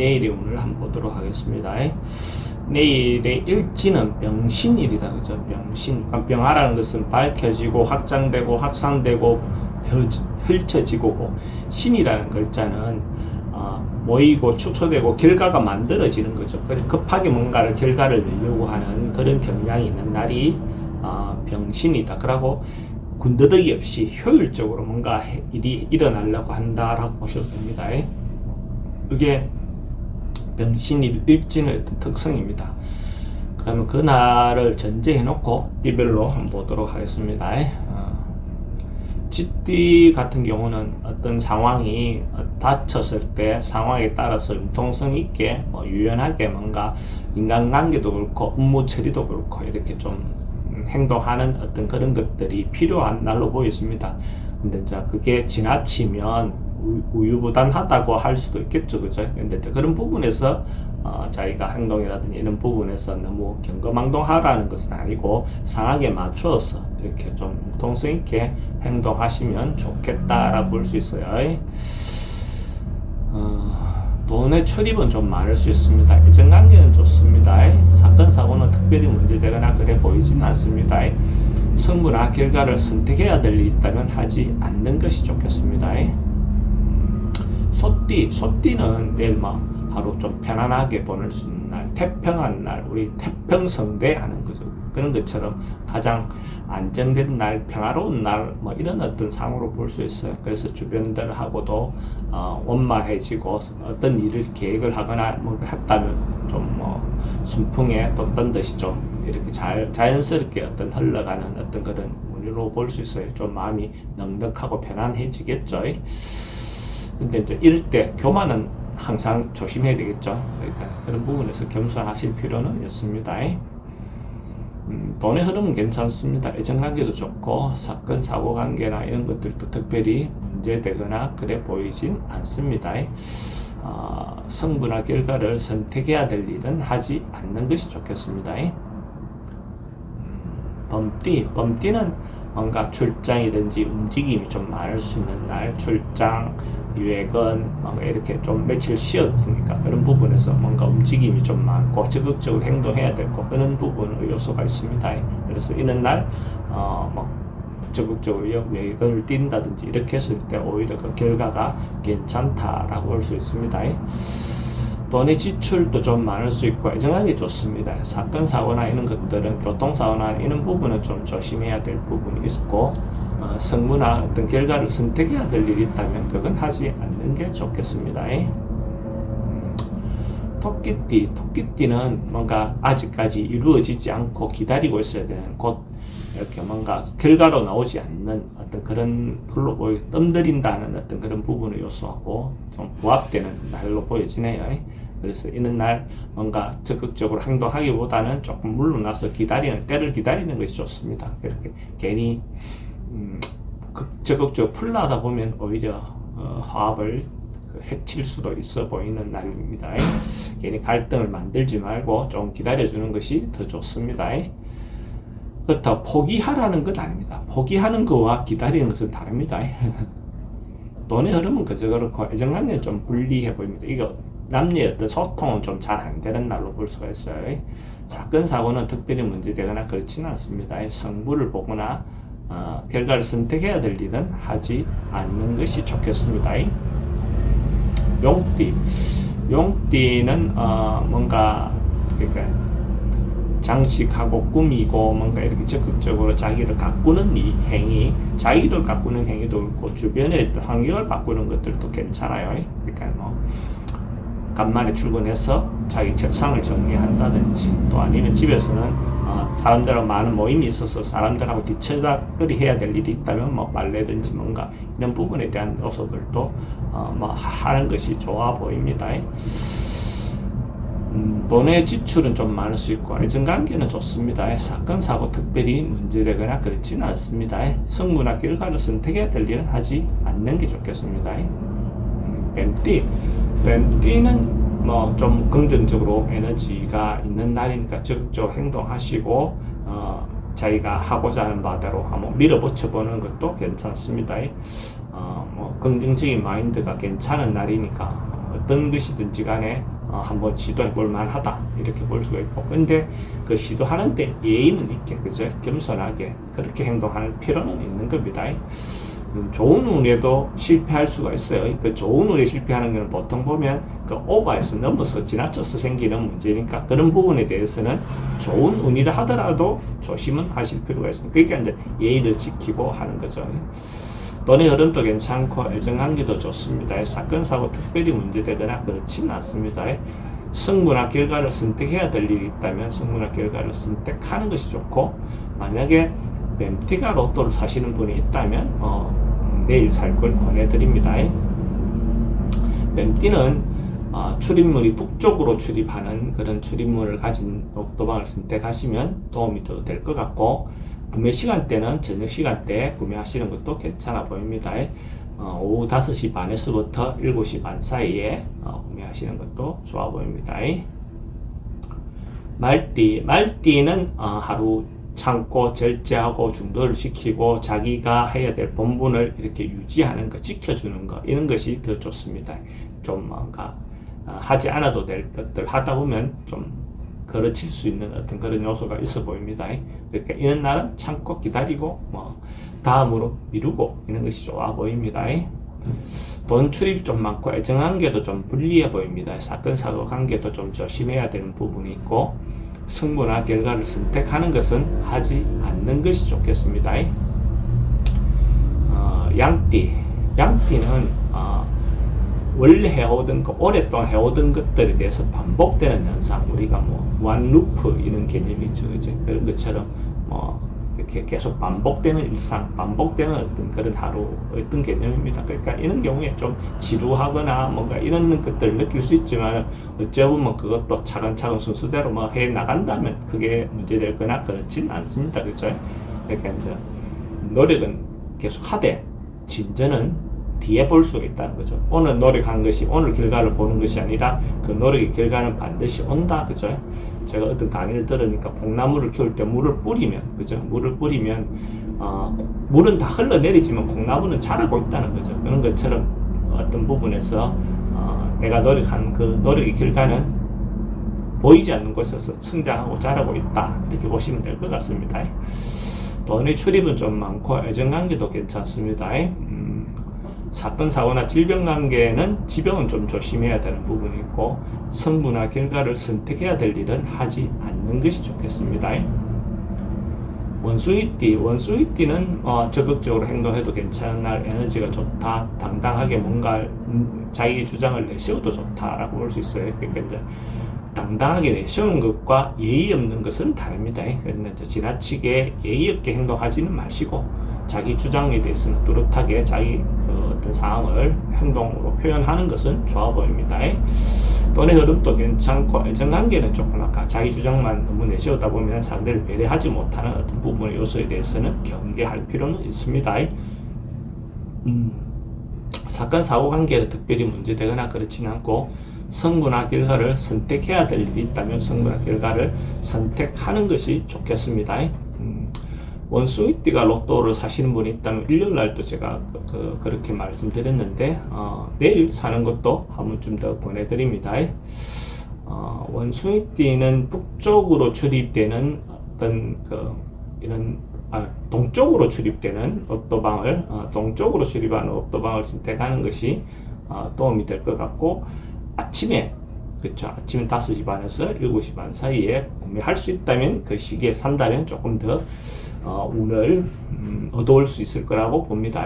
내일의 운을 한번 보도록 하겠습니다. 내일의 일지는 병신일이다. 그죠? 병신. 그러니까 병화라는 것은 밝혀지고 확장되고 확산되고 펼- 펼쳐지고 신이라는 글자는 어, 모이고 축소되고 결과가 만들어지는 거죠. 그래서 급하게 뭔가를 결과를 내려고 하는 그런 경향이 있는 날이 어, 병신이다. 그러고 군더더기 없이 효율적으로 뭔가 해- 일이 일어나려고 한다라고 보셔도 됩니다. 그게 병신일 일진의 어떤 특성입니다. 그러면 그 날을 전제해 놓고 띠별로 한번 보도록 하겠습니다. 어, 쥐띠 같은 경우는 어떤 상황이 닥쳤을 때 상황에 따라서 융통성 있게 뭐 유연하게 뭔가 인간관계도 그렇고 업무 처리도 그렇고 이렇게 좀 음, 행동하는 어떤 그런 것들이 필요한 날로 보였습니다. 근데 이제 그게 지나치면 우- 우유부단하다고 할 수도 있겠죠, 그죠? 근데 그런 부분에서 어, 자기가 행동이라든지 이런 부분에서 너무 경거망동하라는 것은 아니고 상황에 맞추어서 이렇게 좀 융통성 있게 행동하시면 좋겠다라고 볼 수 있어요. 어, 돈의 출입은 좀 많을 수 있습니다. 이전관계는 좋습니다. 사건 사고는 특별히 문제되거나 그래 보이지는 않습니다. 성부나 결과를 선택해야 될 일이 있다면 하지 않는 것이 좋겠습니다. 소띠, 소띠는 내일 뭐 바로 좀 편안하게 보낼 수 있는 날, 태평한 날, 우리 태평성대 하는 거죠. 그런 것처럼 가장 안정된 날, 평화로운 날, 뭐 이런 어떤 상으로 볼 수 있어요. 그래서 주변들하고도 어, 원만해지고 어떤 일을 계획을 하거나 뭐 했다면 좀뭐 순풍에 돋던 듯이 좀 이렇게 잘 자연스럽게 어떤 흘러가는 어떤 그런 운으로 볼 수 있어요. 좀 마음이 넉넉하고 편안해지겠죠. 근데 이제 이럴 때 교만은 항상 조심해야 되겠죠. 그러니까 그런 부분에서 겸손하실 필요는 있습니다. 음, 돈의 흐름은 괜찮습니다. 애정관계도 좋고 사건 사고 관계나 이런 것들도 특별히 문제되거나 그래 보이진 않습니다. 어, 성부나 결과를 선택해야 될 일은 하지 않는 것이 좋겠습니다. 음, 범띠, 범띠는 뭔가 출장이든지 움직임이 좀 많을 수 있는 날, 출장, 유액은 이렇게 좀 며칠 쉬었으니까 그런 부분에서 뭔가 움직임이 좀 많고 적극적으로 행동해야 되고 그런 부분의 요소가 있습니다. 그래서 이런 날, 어, 뭐 적극적으로 외근을 뛴다든지 이렇게 했을 때 오히려 그 결과가 괜찮다라고 볼 수 있습니다. 돈의 지출도 좀 많을 수 있고 애정하기 좋습니다. 사건 사고나 이런 것들은 교통 사고나 이런 부분은 좀 조심해야 될 부분이 있고 어, 성무나 어떤 결과를 선택해야 될 일이 있다면 그건 하지 않는 게 좋겠습니다. 토끼띠, 토끼띠는 뭔가 아직까지 이루어지지 않고 기다리고 있어야 되는 곧 이렇게 뭔가 결과로 나오지 않는 어떤 그런 풀로 보이 뜸들인다는 어떤 그런 부분의 요소하고 좀 부합되는 날로 보여지네요. 그래서 이런 날 뭔가 적극적으로 행동하기보다는 조금 물러나서 기다리는 때를 기다리는 것이 좋습니다. 이렇게 괜히 음, 극- 적극적으로 풀라다 보면 오히려 어, 화합을 그 해칠 수도 있어 보이는 날입니다. 괜히 갈등을 만들지 말고 좀 기다려주는 것이 더 좋습니다. 그렇다고 포기하라는 것 아닙니다. 포기하는 것과 기다리는 것은 다릅니다. 돈의 흐름은 그저 그렇고 애정관계는 좀 불리해 보입니다. 이거 남녀의 어떤 소통은 좀 잘 안 되는 날로 볼 수가 있어요. 사건 사고는 특별히 문제되거나 그렇지는 않습니다. 성부를 보거나 어, 결과를 선택해야 될 일은 하지 않는 것이 좋겠습니다. 용띠, 용띠는 어, 뭔가 그러니까 장식하고 꾸미고 뭔가 이렇게 적극적으로 자기를 가꾸는 이 행위, 자기를 가꾸는 행위도 그렇고 주변의 환경을 바꾸는 것들도 괜찮아요. 그러니까 뭐 간만에 출근해서 자기 책상을 정리한다든지 또 아니면 집에서는 어, 사람들하고 많은 모임이 있어서 사람들하고 뒤처다거리 해야 될 일이 있다면 뭐 빨래든지 뭔가 이런 부분에 대한 요소들도 어, 뭐 하는 것이 좋아 보입니다. 음, 돈의 지출은 좀 많을 수 있고 애정관계는 좋습니다. 사건 사고 특별히 문제되거나 그렇지는 않습니다. 성부나 결과를 선택해야 될 일은 하지 않는 게 좋겠습니다. 음, 뱀띠 뱀띠는 뭐 좀 긍정적으로 에너지가 있는 날이니까 적극적으로 행동하시고 어, 자기가 하고자 하는 바대로 한번 밀어붙여 보는 것도 괜찮습니다. 어, 뭐 긍정적인 마인드가 괜찮은 날이니까 어떤 것이든지 간에 어, 한번 시도해 볼 만하다. 이렇게 볼 수가 있고. 근데 그 시도하는데 예의는 있게 그죠 겸손하게 그렇게 행동할 필요는 있는 겁니다. 음, 좋은 운에도 실패할 수가 있어요 그 좋은 운에 실패하는 것은 보통 보면 그 오버해서 넘어서 지나쳐서 생기는 문제니까 그런 부분에 대해서는 좋은 운이라 하더라도 조심은 하실 필요가 있습니다 그러니까 이제 예의를 지키고 하는 거죠 돈의 흐름도 괜찮고 애정관계도 좋습니다. 사건 사고 특별히 문제되거나 그렇지는 않습니다. 성분화 결과를 선택해야 될 일이 있다면 성분화 결과를 선택하는 것이 좋고 만약에 뱀띠가 로또를 사시는 분이 있다면 어, 내일 살 걸 권해드립니다. 뱀띠는 어, 출입문이 북쪽으로 출입하는 그런 출입문을 가진 로또방을 선택하시면 도움이 더 될 것 같고 구매 시간대는 저녁 시간대에 구매하시는 것도 괜찮아 보입니다. 어, 오후 5시 반에서부터 7시 반 사이에 어, 구매하시는 것도 좋아 보입니다. 말띠, 말띠는 어, 하루 참고 절제하고 중도를 시키고 자기가 해야 될 본분을 이렇게 유지하는 것, 지켜주는 것 이런 것이 더 좋습니다. 좀 뭔가 어, 하지 않아도 될 것들 하다 보면 좀 걸어칠 수 있는 어떤 그런 요소가 있어 보입니다. 그러니까 이런 날은 참고 기다리고 뭐 다음으로 미루고 이런 것이 좋아 보입니다. 돈 출입 좀 많고 애정 관계도 좀 불리해 보입니다. 사건 사고 관계도 좀 조심해야 되는 부분이 있고 승부나 결과를 선택하는 것은 하지 않는 것이 좋겠습니다. 어, 양띠. 양띠는 어, 원래 해오던 그 오랫동안 해오던 것들에 대해서 반복되는 현상. 우리가 뭐 완루프 이런 개념이죠. 이제 그런 것처럼 뭐 계속 반복되는 일상 반복되는 어떤 그런 하루 어떤 개념입니다 그러니까 이런 경우에 좀 지루하거나 뭔가 이런 것들을 느낄 수 있지만 어찌 보면 그것도 차근차근 순서대로 뭐 해 나간다면 그게 문제될 거나 그렇진 않습니다 그죠 그러니까 이제 노력은 계속 하되 진전은 뒤에 볼 수가 있다는 거죠. 오늘 노력한 것이 오늘 결과를 보는 것이 아니라 그 노력의 결과는 반드시 온다. 그죠? 제가 어떤 강의를 들으니까 콩나물을 키울 때 물을 뿌리면, 그죠? 물을 뿌리면, 어, 물은 다 흘러내리지만 콩나물은 자라고 있다는 거죠. 그런 것처럼 어떤 부분에서 어, 내가 노력한 그 노력의 결과는 보이지 않는 곳에서 성장하고 자라고 있다. 이렇게 보시면 될 것 같습니다. 돈의 출입은 좀 많고 애정관계도 괜찮습니다. 음, 사건 사고나 질병 관계는 지병은 좀 조심해야 되는 부분이 있고 성분화 결과를 선택해야 될 일은 하지 않는 것이 좋겠습니다. 원숭이띠, 원숭이띠는 어, 적극적으로 행동해도 괜찮은 에너지가 좋다, 당당하게 뭔가 음, 자기 주장을 내세워도 좋다라고 볼 수 있어요. 그러니까 이제 당당하게 내세우는 것과 예의 없는 것은 다릅니다. 그러니까 지나치게 예의 없게 행동하지는 마시고 자기 주장에 대해서는 뚜렷하게 자기 어, 어떤 상황을 행동으로 표현하는 것은 좋아 보입니다. 돈의 흐름도 괜찮고 애정관계는 조금 아까 자기 주장만 너무 내세우다 보면 상대를 배려하지 못하는 어떤 부분의 요소에 대해서는 경계할 필요는 있습니다. 음, 사건 사고 관계는 특별히 문제되거나 그렇지는 않고 성분화 결과를 선택해야 될 일이 있다면 성분화 결과를 선택하는 것이 좋겠습니다. 음, 원숭이띠가 로또를 사시는 분이 있다면 일요일 날도 제가 그, 그 렇게 말씀드렸는데 어, 내일 사는 것도 한 번쯤 더 보내드립니다. 어, 원숭이띠는 북쪽으로 출입되는 어떤 그 이런 아, 동쪽으로 출입되는 옷도방을 어, 동쪽으로 출입하는 옷도방을 선택하는 것이 어, 도움이 될 것 같고 아침에 그렇죠. 아침 5시 반에서 7시 반 사이에 구매할 수 있다면 그 시기에 산다면 조금 더 어, 운을 음, 얻어올 수 있을 거라고 봅니다.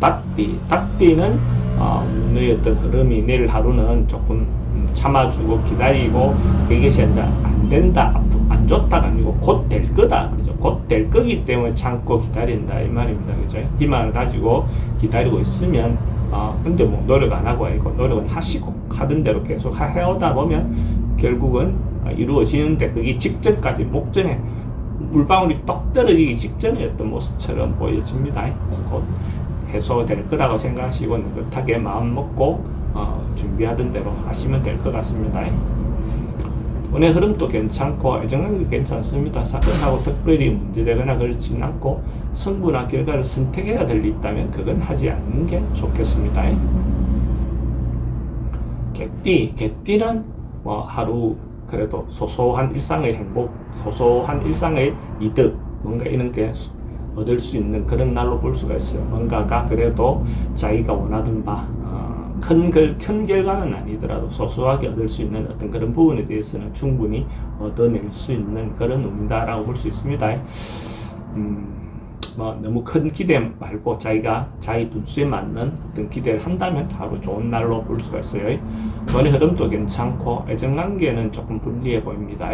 딱띠, 딱띠는 어, 운의 어떤 흐름이 내일 하루는 조금 음, 참아주고 기다리고 이것이 안 된다, 안 좋다가 아니고 곧 될 거다, 그죠? 곧 될 거기 때문에 참고 기다린다 이 말입니다, 그죠? 희망을 가지고 기다리고 있으면 어, 근데 뭐 노력 안 하고 아니고 노력은 하시고 하던 대로 계속 해오다 보면 결국은 이루어지는데 그게 직전까지 목전에 물방울이 떡 떨어지기 어떤 모습처럼 보여집니다. 곧 해소될 거라고 생각하시고 느긋하게 마음 먹고 어, 준비하던 대로 하시면 될 것 같습니다. 운의 흐름도 괜찮고 애정관계도 괜찮습니다. 사건하고 특별히 문제되거나 그렇지는 않고 성분화 결과를 선택해야 될 일 있다면 그건 하지 않는 게 좋겠습니다. 개띠, 개띠는 뭐 하루 그래도 소소한 일상의 행복, 소소한 일상의 이득, 뭔가 이런 게 얻을 수 있는 그런 날로 볼 수가 있어요. 뭔가가 그래도 자기가 원하던 바, 어, 큰, 결, 큰 결과는 아니더라도 소소하게 얻을 수 있는 어떤 그런 부분에 대해서는 충분히 얻어낼 수 있는 그런 운이다라고 볼 수 있습니다. 음, 뭐 너무 큰 기대 말고 자기가 자기 분수에 맞는 어떤 기대를 한다면 하루 좋은 날로 볼 수가 있어요. 돈의 흐름도 괜찮고 애정관계는 조금 불리해 보입니다.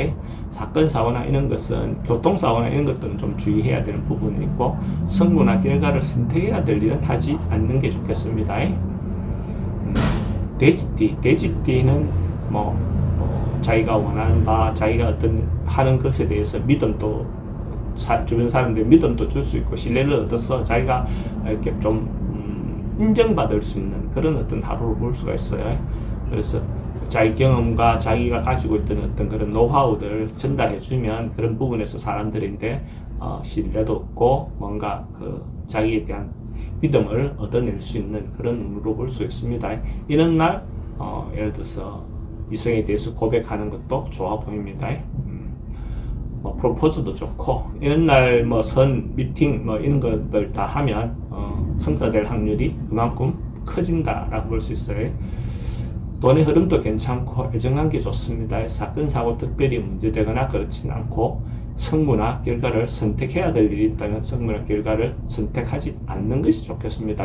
사건 사고나 이런 것은 교통 사고나 이런 것들은 좀 주의해야 되는 부분이 있고 성구나 결과를 선택해야 될 일은 하지 않는 게 좋겠습니다. 음, 돼지띠, 돼지띠는 뭐, 뭐 자기가 원하는 바, 자기가 어떤 하는 것에 대해서 믿음도 사- 주변 사람들 믿음도 줄 수 있고 신뢰를 얻어서 자기가 이렇게 좀 음, 인정받을 수 있는 그런 어떤 하루를 볼 수가 있어요. 그래서 자기 경험과 자기가 가지고 있던 어떤 그런 노하우들 전달해주면 그런 부분에서 사람들인데 어, 신뢰도 얻고 뭔가 그 자기에 대한 믿음을 얻어낼 수 있는 그런 운으로 볼 수 있습니다. 이런 날 어, 예를 들어서 이성에 대해서 고백하는 것도 좋아 보입니다. 음. 뭐 프로포즈도 좋고 이런 날뭐 선 미팅 뭐 이런 것들 다 하면 어, 성사될 확률이 그만큼 커진다라고 볼 수 있어요. 돈의 흐름도 괜찮고 애정관계 좋습니다. 사건 사고 특별히 문제되거나 그렇진 않고 성무나 결과를 선택해야 될 일이 있다면 성무나 결과를 선택하지 않는 것이 좋겠습니다.